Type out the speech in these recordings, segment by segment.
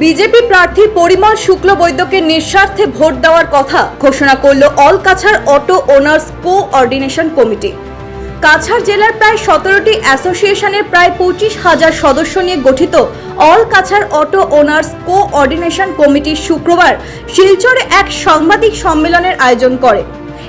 BJP প্রার্থী পরিমল শুক্ল বৈদ্যকে নিঃস্বার্থে vote দেওয়ার কথা ঘোষণা করল all Cachar auto owners coordination committee. Cachar জেলার প্রায় সতেরোটি অ্যাসোসিয়েশনের প্রায় পঁচিশ হাজার সদস্য নিয়ে গঠিত all Cachar auto owners coordination committee শুক্রবার শিলচরে এক সাংবাদিক সম্মেলনের আয়োজন করে।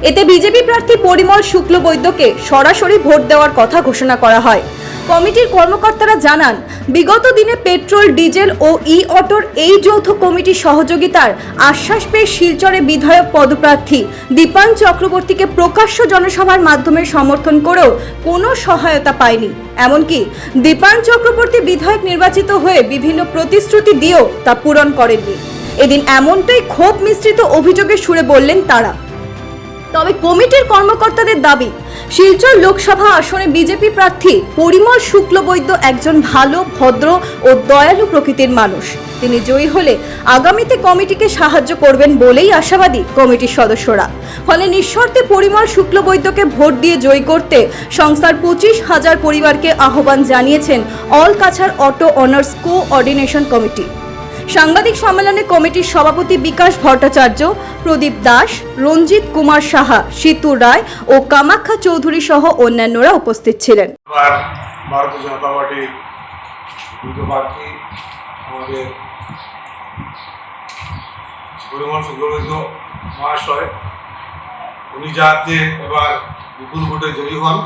এতে বিজেপি প্রার্থী পরিমল শুক্ল বৈদ্যকে সরাসরি ভোট দেওয়ার কথা ঘোষণা করা হয়। কমিটির কর্মকর্তারা জানান, বিগত দিনে পেট্রোল, ডিজেল ও ই অটোর এই যৌথ কমিটির সহযোগিতার আশ্বাস পেয়ে শিলচরে বিধায়ক পদপ্রার্থী দীপান চক্রবর্তীকে প্রকাশ্য জনসভার মাধ্যমে সমর্থন করেও কোনো সহায়তা পায়নি। এমনকি দীপান চক্রবর্তী বিধায়ক নির্বাচিত হয়ে বিভিন্ন প্রতিশ্রুতি দিয়েও তা পূরণ করেননি। এদিন এমনটাই ক্ষোভ মিশ্রিত অভিযোগের সুরে বললেন তারা। তবে কমিটির কর্মকর্তাদের দাবি, শিলচর লোকসভা আসনে বিজেপি প্রার্থী পরিমল শুক্লবৈদ্য একজন ভালো, ভদ্র ও দয়ালু প্রকৃতির মানুষ। তিনি জয়ী হলে আগামীতে কমিটিকে সাহায্য করবেন বলেই আশাবাদী কমিটির সদস্যরা। ফলে নিঃশর্তে পরিমল শুক্লবৈদ্যকে ভোট দিয়ে জয়ী করতে সংস্থার পঁচিশ হাজার পরিবারকে আহ্বান জানিয়েছেন all Cachar auto owners coordination committee. সাংবাদিক সম্মেলনে কমিটির সভাপতি বিকাশ ভট্টাচার্য, প্রদীপ দাস, রঞ্জিত কুমার সাহা, সিতু রায় ও কামাখ্যা চৌধুরী সহ অন্যান্যরা উপস্থিত ছিলেন। ভারতীয় জনতা পার্টি উনি যাতে এবার বিপুল ভোটে জয়ী হন।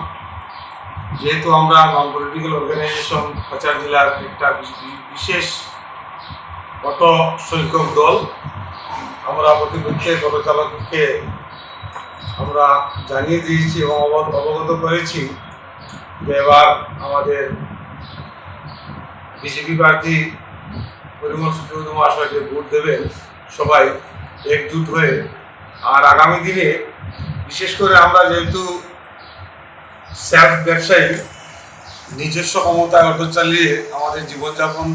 যেহেতু আমরা নন পলিটিক্যাল অর্গানাইজেশন কাছাড় জেলার একটা বিশেষ অত সংখ্যক দল, আমরা প্রতিপক্ষে পদচালককে আমরা জানিয়ে দিয়েছি এবং অবগত করেছি যে এবার আমাদের বিজেপি প্রার্থী পরিমল শুক্লবৈদ্য মহাশয়কে ভোট দেবেন। সবাই একজুট হয়ে। আর আগামী দিনে বিশেষ করে আমরা যেহেতু সেলফ ব্যবসায়ী, নিজস্ব ক্ষমতায় অটো চালিয়ে আমাদের জীবনযাপন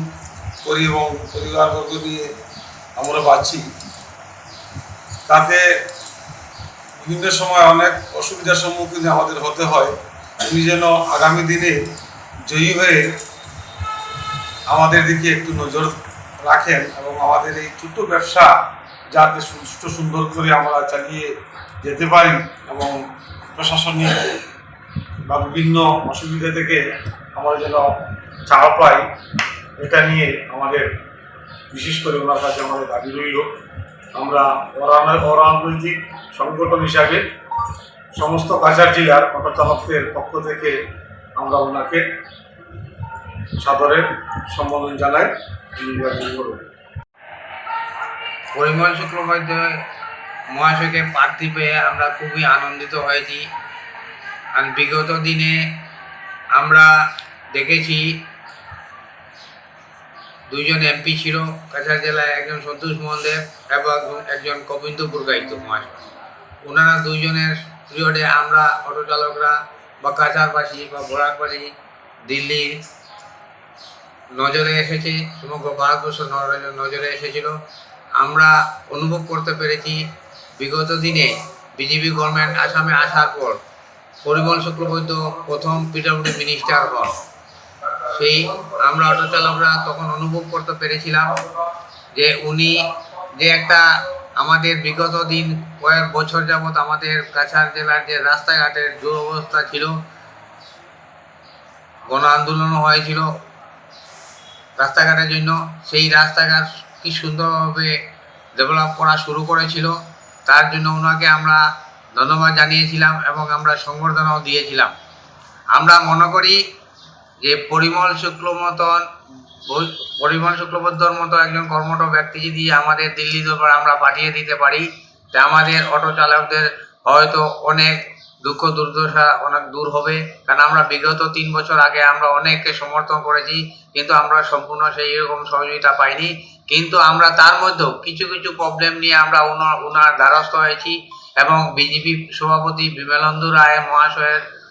করি এবং পরিবারবর্গ নিয়ে আমরা বাঁচি। তাতে বিভিন্ন সময় অনেক অসুবিধার সম্মুখীন আমাদের হতে হয়। উনি যেন আগামী দিনে জয়ী হয়ে আমাদের দিকে একটু নজর রাখেন এবং আমাদের এই ছোট্ট ব্যবসা যাতে সুষ্ঠু সুন্দর করে আমরা চালিয়ে যেতে পারি এবং প্রশাসনিক বা বিভিন্ন অসুবিধা থেকে আমরা যেন ছাড় পাই। এটা নিয়ে আমাদের, বিশেষ করে ওনার কাছে আমাদের দাবি রইল, আমরা অরাজনৈতিক সংগঠন হিসাবে সমস্ত কাছাড় জেলার অটো চালকদের পক্ষ থেকে আমরা ওনাকে সাদরের সম্বোধন জানাই। নির্বাচন করুন পরিমল শুক্লবৈদ্য মহাশয়কে প্রার্থী পেয়ে আমরা খুবই আনন্দিত হয়েছি। আর বিগত দিনে আমরা দেখেছি দুইজন এমপি ছিল, কাছাড় জেলায় একজন সন্তোষ মোহন দেব এবং একজন গোবিন্দ পুরগায়িত মহাশয়। ওনারা দুইজনের পিরিয়ডে আমরা অটো চালকরা বা কাছাড়বাসী বা বোরাকবাসী দিল্লি নজরে এসেছে, সমগ্র ভারতবর্ষ নজরে এসেছিল। আমরা অনুভব করতে পেরেছি, বিগত দিনে বিজেপি গভর্নমেন্ট আসামে আসার পর পরিমল শুক্লবৈদ্য প্রথম পিডব্লিউডি মিনিস্টার হন। সেই আমরা অটো চালকরা তখন অনুভব করতে পেরেছিলাম যে উনি যে একটা আমাদের বিগত দিন কয়েক বছর যাবৎ আমাদের কাছাড় জেলার যে রাস্তাঘাটের দুরবস্থা ছিল, গণ আন্দোলনও হয়েছিল রাস্তাঘাটের জন্য, সেই রাস্তাঘাট কি সুন্দরভাবে ডেভেলপ করা শুরু করেছিল, তার জন্য ওনাকে আমরা ধন্যবাদ জানিয়েছিলাম এবং আমরা সংবর্ধনাও দিয়েছিলাম। আমরা মনে করি যে পরিমল শুক্ল মতন বৈ- পরিমল শুক্লবদ্ধর মতো একজন কর্মঠ ব্যক্তি যদি আমাদের দিল্লি দরবার আমরা পাঠিয়ে দিতে পারি, তা আমাদের অটো চালকদের হয়তো অনেক দুঃখ দুর্দশা অনেক দূর হবে। কারণ আমরা বিগত তিন বছর আগে আমরা অনেককে সমর্থন করেছি, কিন্তু আমরা সম্পূর্ণ সেই রকম সহযোগিতা পাইনি। কিন্তু আমরা তার মধ্যেও কিছু কিছু প্রবলেম নিয়ে আমরা ওনার ওনার দ্বারস্থ হয়েছি এবং বিজেপি সভাপতি বিমলেন্দু রায় মহাশয়ের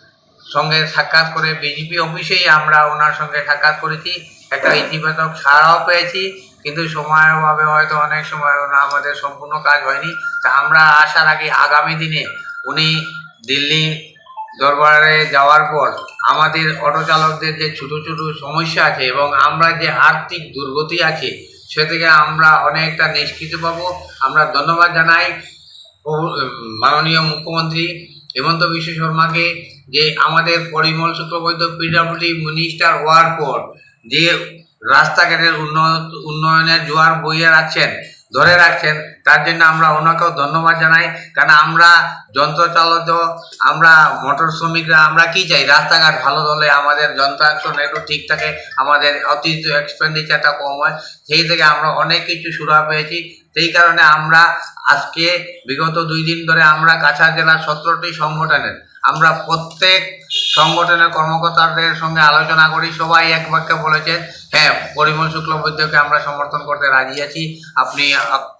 সঙ্গে সাক্ষাৎ করে বিজেপি অফিসেই আমরা ওনার সঙ্গে সাক্ষাৎ করেছি। একটা ইতিবাচক সাড়াও পেয়েছি, কিন্তু সময়ের অভাবে হয়তো অনেক সময় ওনা আমাদের সম্পূর্ণ কাজ হয়নি। তা আমরা আসার আগে আগামী দিনে উনি দিল্লি দরবারে যাওয়ার পর আমাদের অটো চালকদের যে ছোটো ছোটো সমস্যা আছে এবং আমরা যে আর্থিক দুর্গতি আছে, সে থেকে আমরা অনেকটা নিষ্কৃতি পাবো। আমরা ধন্যবাদ জানাই মাননীয় মুখ্যমন্ত্রী হেমন্ত বিশ্ব শর্মাকে। যে আমাদের পরিমল শুক্লবৈদ্য পিডাব্লিউডি মিনিস্টার হওয়ার পর যে রাস্তাঘাটের উন্নত, উন্নয়নের জোয়ার বইয়ে রাখছেন, ধরে রাখছেন, তার জন্য আমরা ওনাকেও ধন্যবাদ জানাই। কারণ আমরা যন্ত্র চালিত আমরা মোটর শ্রমিকরা, আমরা কি চাই? রাস্তাঘাট ভালো হলে আমাদের যন্ত্রাংশ একটু ঠিক থাকে, আমাদের অতিরিক্ত এক্সপেন্ডিচারটা কম হয়। সেই থেকে আমরা অনেক কিছু সুরাহা পেয়েছি। সেই কারণে আমরা আজকে বিগত দুই দিন ধরে আমরা কাছাড় জেলার সতেরোটি সংগঠনের আমরা প্রত্যেক সংগঠনের কর্মকর্তাদের সঙ্গে আলোচনা করি, সবাই এক বাক্যে বলেছেন হ্যাঁ পরিমল শুক্লবৈদ্যকে আমরা সমর্থন করতে রাজি আছি। আপনি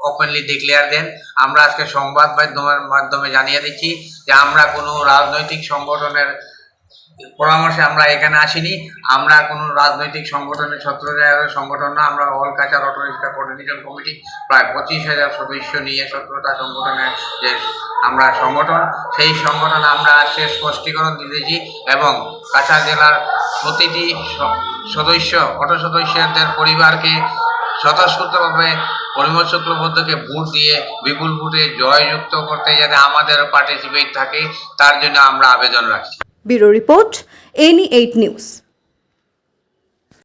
ওপেনলি ডিক্লেয়ার দেন। আমরা আজকে সংবাদ মাধ্যমের মাধ্যমে জানিয়ে দিচ্ছি যে আমরা কোনো রাজনৈতিক সংগঠনের পরামর্শে আমরা এখানে আসিনি। আমরা কোনো রাজনৈতিক সংগঠনের ছত্র সংগঠন না, আমরা অল কাচার অটো কোঅর্ডিনেশন কমিটি প্রায় পঁচিশ হাজার সদস্য নিয়ে সতেরোটা সংগঠনের যে আমরা সংগঠন, সেই সংগঠন আমরা সে স্পষ্টীকরণ দিতেছি এবং কাছাড় জেলার প্রতিটি সদস্য, অটো সদস্যদের পরিবারকে স্বতঃস্ফূর্তভাবে পরিমল শুক্লবদ্ধকে ভোট দিয়ে বিপুল ভোটে জয়যুক্ত করতে যাতে আমাদের পার্টিসিপেট থাকে, তার জন্য আমরা আবেদন রাখছি। Bureau report NE eight news.